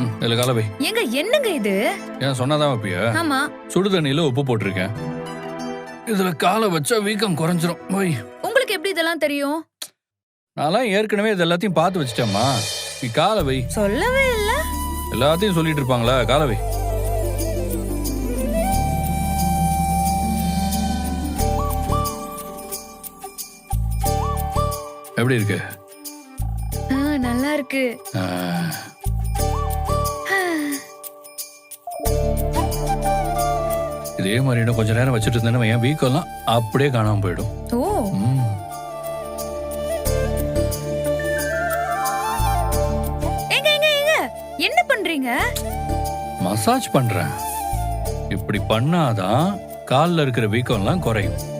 ம் இதுல கால வை. ஏங்க என்னங்க இது? ஏன் சொன்னாதான் வைப்பியா? ஆமா. சுடு தண்ணியில உப்பு போட்டிருக்கேன். இதுல காலை வச்சா வீக்கம் குறைஞ்சிரும். வை உங்களுக்கு எப்படி இதெல்லாம் தெரியும்? நான்லாம் ஏற்கனவே இது எல்லாத்தையும் பார்த்து வச்சிட்டேம்மா. நீ காலை வை. சொல்லவே இல்ல. எல்லாத்தையும் சொல்லிட்டு இருப்பாங்களா? காலை வை. எப்படி இருக்கு? நல்லா இருக்கு. இதே மாதிரி இன்னும் கொஞ்ச நேரம் வச்சுட்டு இருந்தேன்னா என் வீக்கெல்லாம் அப்படியே காணாம போயிடும். ஓ. ஏங்க என்ன பண்றீங்க? மசாஜ் பண்றேன். இப்படி பண்ணாதான் கால்ல இருக்கிற வீக்கம்லாம் குறையும்.